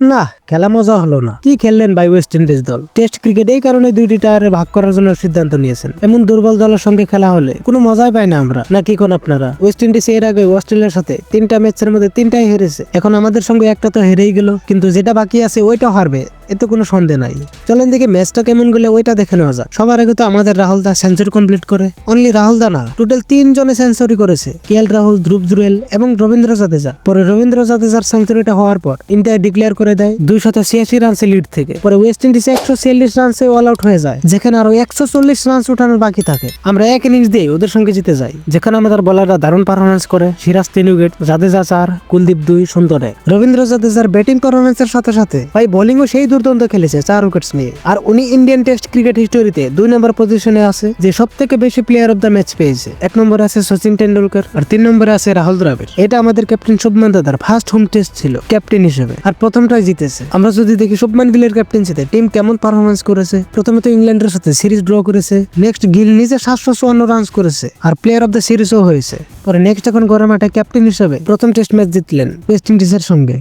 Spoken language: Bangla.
না, খেলা মজা হলো না। কি খেললেন ভাই ওয়েস্ট ইন্ডিজ দল? টেস্ট ক্রিকেট এই কারণে দুইটি টায়ারে ভাগ করার জন্য সিদ্ধান্ত নিয়েছেন। এমন দুর্বল দলের সঙ্গে খেলা হলে কোনো মজাই পাই না আমরা। না কি কোন আপনারা? ওয়েস্ট ইন্ডিজ এর আগে অস্ট্রেলিয়ার সাথে তিনটা ম্যাচের মধ্যে তিনটাই হেরেছে। এখন আমাদের সঙ্গে একটা তো হেরেই গেল। কিন্তু যেটা বাকি আছে, ওইটা হারবে। এতে কোনো সন্দেহ নাই। চলেন দেখি ম্যাচটা কেমন গেলে ওইটা দেখে নেওয়া যাক। সবার আগে তো আমাদের রাহুল দা সেঞ্চুরি কমপ্লিট করে। অনলি রাহুল দা না টোটাল তিন জনে সেঞ্চুরি করেছে। কেএল রাহুল, ধ্রুব জুরেল এবং রবীন্দ্র জাদেজা। পরে রবীন্দ্র জাদেজার সেঞ্চুরিটা হওয়ার পর ইন্ডিয়া ডিক্লেয়ার করে দেয় দুইশত ছিয়াশি রানসে লিড থেকে। পরে ওয়েস্ট ইন্ডিজ একশো ছিয়াল্লিশ রানসে অল আউট হয়ে যায়, যেখানে আরও একশো চল্লিশ রানস উঠানোর বাকি থাকে। আমরা এক ইনিংস দিয়ে ওদের সঙ্গে জিতে যাই, যেখানে আমাদের বলাররা দারুণ পারফরমেন্স করে। সিরাজ তিন উইকেট জাদেজা চার, কুলদীপ দুই, সুন্দর রবীন্দ্র জাদেজার ব্যাটিং পারফরমেন্সের সাথে সাথে, ভাই বোলিংও সেই দুর্দান্ত খেলেছে চার উইকেটস নিয়ে। আর উনি ইন্ডিয়ান টেস্ট ক্রিকেট হিস্টোরিতে দুই নম্বর পজিশনে আছে, যে সব থেকে বেশি প্লেয়ার অফ দ্য ম্যাচ পেয়েছে। এক নম্বর আছে সচিন টেন্ডুলকার আর তিন নম্বরে আছে রাহুল দ্রাবিড়। এটা আমাদের ক্যাপ্টেন শুভমান দাদার ফার্স্ট হোম টেস্ট ছিল ক্যাপ্টেন হিসেবে। আর প্রথমটাই জিতেছে। আমরা যদি দেখি শুভমান গিলের ক্যাপ্টেন্সিতে টিম কেমন পারফরমেন্স করেছে? প্রথমে তো ইংল্যান্ডের সাথে সিরিজ ড্র করেছে নেক্সট গিল নিজে সাতশো চুয়ান্ন রানস করেছে, আর প্লেয়ার অফ দ্য সিরিজও হয়েছে। পরে নেক্সট এখন গরম ক্যাপ্টেন হিসেবে প্রথম টেস্ট ম্যাচ জিতলেন ওয়েস্ট ইন্ডিজের সঙ্গে।